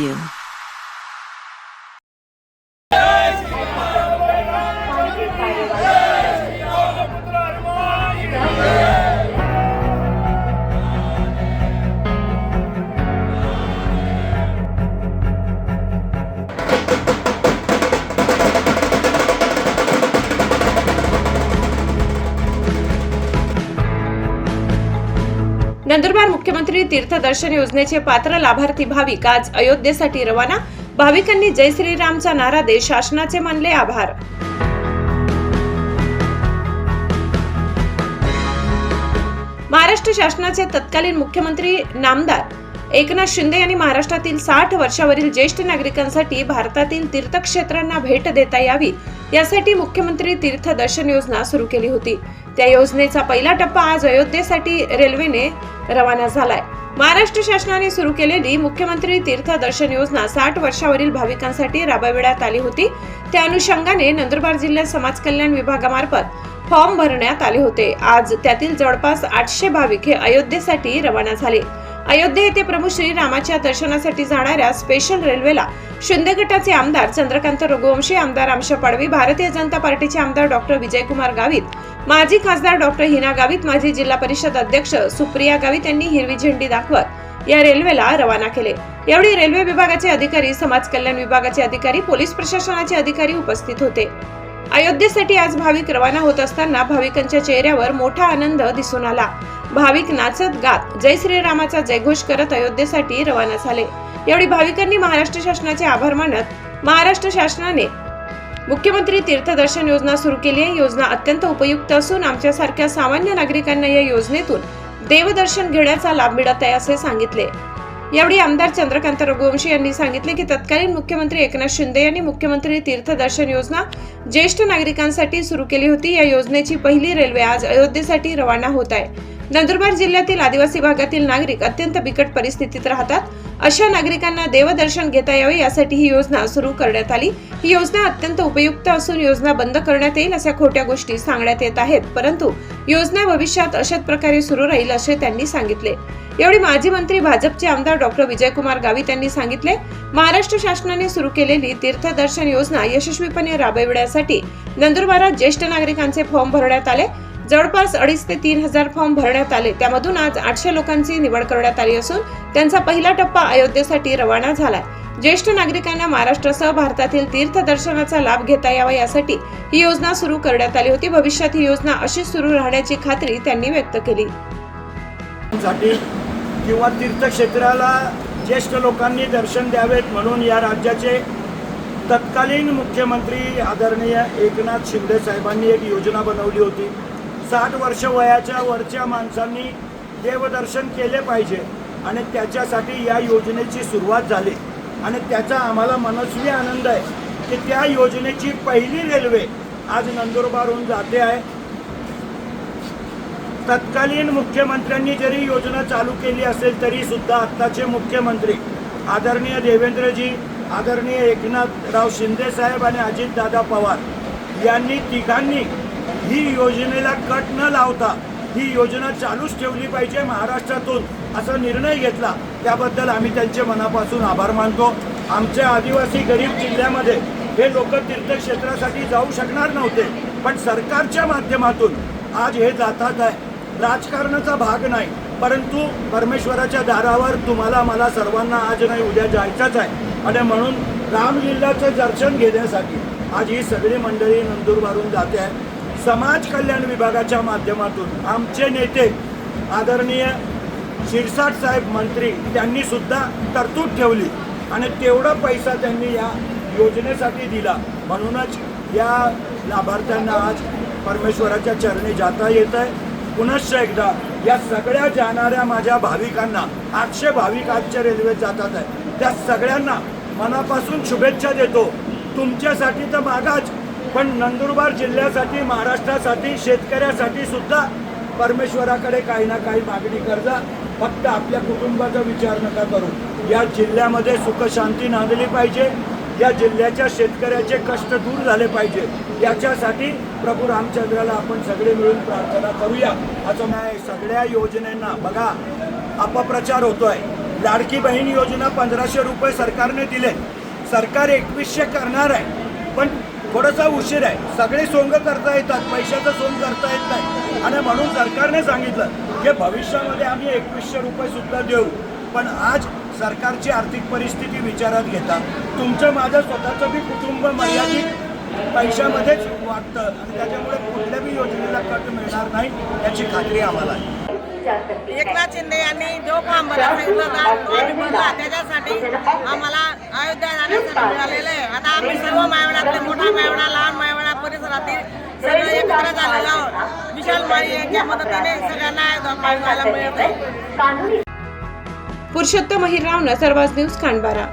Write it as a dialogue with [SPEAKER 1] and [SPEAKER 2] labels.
[SPEAKER 1] you. Nandurbar मुख्यमंत्री तीर्थदर्शन योजनेचे पात्र लाभार्थी भाविक आज अयोध्येसाठी रवाना. भाविकांनी जय श्रीरामचा नारा देत शासनाचे मानले आभार. महाराष्ट्र शासनाचे तत्कालीन मुख्यमंत्री नामदार एकनाथ शिंदे यांनी महाराष्ट्रातील साठ वर्षावरील ज्येष्ठ नागरिकांसाठी भारतातील तीर्थक्षेत्रांना भेट देता यावी. यासाठी मुख्यमंत्री तीर्थदर्शन योजना सुरू केली होती. त्या योजनेचा पहिला टप्पा आज अयोध्येसाठी रेल्वेने रवाना झालाय. महाराष्ट्र शासनाने सुरू केलेली मुख्यमंत्री तीर्थदर्शन योजना साठ वर्षावरील भाविकांसाठी राबविण्यात आली होती. त्या अनुषंगाने नंदुरबार जिल्ह्यात समाज कल्याण विभागामार्फत फॉर्म भरण्यात आले होते. आज त्यातील जवळपास आठशे भाविक हे अयोध्येसाठी रवाना झाले. अयोध्ये येथे प्रभू श्रीरामाच्या दर्शनासाठी जाणाऱ्या स्पेशल रेल्वेला शिंदे गटाचे आमदार चंद्रकांत रघुवंशी आमदार आमशा पाडवी भारतीय जनता पार्टीचे आमदार डॉक्टर विजयकुमार गावित माजी खासदार डॉक्टर हिना गावित माजी जिल्हा परिषद अध्यक्ष सुप्रिया गावित यांनी हिरवी झेंडी दाखवत या रेल्वेला रवाना केले. यावेळी रेल्वे विभागाचे अधिकारी समाज कल्याण विभागाचे अधिकारी पोलीस प्रशासनाचे अधिकारी उपस्थित होते. अयोध्येसाठी आज भाविक रवाना होत असताना भाविकांच्या चेहऱ्यावर मोठा आनंद दिसून आला. भाविक नाचत गात. जय श्रीरामाचा जयघोष करत अयोध्येसाठी रवाना झाले. यावेळी भाविकांनी महाराष्ट्र शासनाचे आभार मानत महाराष्ट्र शासनाने मुख्यमंत्री तीर्थदर्शन योजना सुरू केली आहे. योजना अत्यंत उपयुक्त असून आमच्यासारख्या सामान्य नागरिकांना या योजनेतून देवदर्शन घेण्याचा लाभ मिळत आहे असे सांगितले. यावेळी आमदार चंद्रकांत रघुवंशी यांनी सांगितले की तत्कालीन मुख्यमंत्री एकनाथ शिंदे यांनी मुख्यमंत्री तीर्थदर्शन योजना ज्येष्ठ नागरिकांसाठी सुरू केली होती. या योजनेची पहिली रेल्वे आज अयोध्येसाठी रवाना होत आहे. नंदुरबार जिल्ह्यातील आदिवासी भागातील नागरिक अत्यंत बिकट परिस्थितीत राहतात. अशा नागरिकांना देवदर्शन घेता यावे यासाठी ही योजना सुरू करण्यात आली. ही योजना अत्यंत उपयुक्त असून योजना बंद करण्यात येईल अशा खोट्या गोष्टी सांगण्यात येत आहेत. परंतु योजना भविष्यात अशाच प्रकारे सुरू राहील असे त्यांनी सांगितले. यावेळी माजी मंत्री भाजपचे आमदार डॉक्टर विजयकुमार गावित यांनी सांगितले महाराष्ट्र शासनाने सुरू केलेली तीर्थदर्शन योजना यशस्वीपणे राबविण्यासाठी नंदुरबारात ज्येष्ठ नागरिकांचे फॉर्म भरण्यात आले. जवळपास अडीच ते तीन हजार फॉर्म भरण्यात आले. त्यामधून आज आठशे लोकांची निवड करण्यात आली असून त्यांचा पहिला टप्पा अयोध्येसाठी रवाना झालाय. ज्येष्ठ नागरिकांना महाराष्ट्रासह भारतातील तीर्थदर्शनाचा लाभ घेता यावा यासाठी ही योजना सुरू करण्यात आली होती. भविष्यात ही योजना अशीच सुरू राहण्याची खात्री त्यांनी व्यक्त केली.
[SPEAKER 2] किंवा तीर्थक्षेत्राला ज्येष्ठ लोकांनी दर्शन द्यावेत म्हणून या राज्याचे तत्कालीन मुख्यमंत्री आदरणीय एकनाथ शिंदे साहेबांनी एक योजना बनवली होती. साठ वर्ष वयाच्या वरच्या माणसांनी देवदर्शन केले पाहिजे आणि त्याच्यासाठी या योजनेची सुरुवात झाली. आणि त्याचा आम्हाला मनस्वी आनंद आहे की त्या योजनेची पहिली रेल्वे आज नंदुरबारहून जाते आहे. तत्कालीन मुख्यमंत्र्यांनी जरी योजना चालू केली असेल तरी सुद्धा आत्ताचे मुख्यमंत्री आदरणीय देवेंद्रजी आदरणीय एकनाथराव शिंदे साहेब आणि अजितदादा पवार यांनी तिघांनी ही योजनेला कट न लावता ही योजना चालूच ठेवली पाहिजे महाराष्ट्रातून असा निर्णय घेतला. त्याबद्दल आम्ही त्यांचे मनापासून आभार मानतो. आमच्या आदिवासी गरीब जिल्ह्यामध्ये हे लोक तीर्थक्षेत्रासाठी जाऊ शकणार नव्हते पण सरकारच्या माध्यमातून आज हे जातात आहे. राजकारणाचा भाग नाही परंतु परमेश्वराच्या दारावर तुम्हाला मला सर्वांना आज नाही उद्या जायचंच आहे. आणि म्हणून रामलीलाचं दर्शन घेण्यासाठी आज ही सगळी मंडळी नंदुरबारून जाते आहे. समाज कल्याण विभागाच्या माध्यमातून आमचे नेते आदरणीय शिरसाट साहेब मंत्री त्यांनी सुद्धा तरतूद ठेवली आणि तेवढा पैसा त्यांनी या योजनेसाठी दिला. म्हणूनच या लाभार्थ्यांना आज परमेश्वराच्या चरणी जाता येत आहे. पुनश्च एकदा या सगळ्या जाणाऱ्या माझ्या भाविकांना आठशे भाविक आजच्या रेल्वेत जातात आहे. त्या सगळ्यांना मनापासून शुभेच्छा देतो. तुमच्यासाठी तर मागाच पण नंदुरबार जिल्ह्यासाठी महाराष्ट्रासाठी शेतकऱ्यासाठी सुद्धा परमेश्वराकडे काही ना काही मागणी करजा फक्त आपल्या कुटुंबाचा विचार नका करू. या जिल्ह्यामध्ये सुखशांती नांदली पाहिजे. या जिल्ह्याच्या शेतकऱ्याचे कष्ट दूर झाले पाहिजे. याच्यासाठी प्रभू रामचंद्राला आपण सगळे मिळून प्रार्थना करूया. असं नाही सगळ्या योजनेंना बघा अपप्रचार होतोय. लाडकी बहीण योजना पंधराशे रुपये सरकारने दिले. सरकार एकवीसशे करणार आहे. पण थोडासा उशीर आहे. सगळे सोंग करता येतात पैशाचं सोंग करता येत नाही. आणि म्हणून सरकारने सांगितलं की भविष्यामध्ये आम्ही एकवीसशे रुपये सुद्धा देऊ. पण आज सरकारची आर्थिक परिस्थिती विचारात घेता. तुमचं माझं स्वतःचं बी कुटुंब मर्यादित पैशामध्येच वाटतं आणि त्याच्यामुळे कुठल्याही योजनेला कट मिळणार नाही याची खात्री आम्हाला आहे.
[SPEAKER 3] एकनाथ शिंदे यांनी जो फॉर्म सांगितलं भरला त्याच्यासाठी आम्हाला अयोध्या जाण्यासाठी मिळालेलं आहे. आता आम्ही सर्व मायवणातले मोठा मायवणा लहान मायवणा परिसरातील सगळे एकत्र झालेलो आहोत. विशाल माळी यांच्या मदतीने सगळ्यांना अयोध्या मिळत आहे
[SPEAKER 1] पुरुषोत्तम हिरराव नजरबाज न्यूज खांडबारा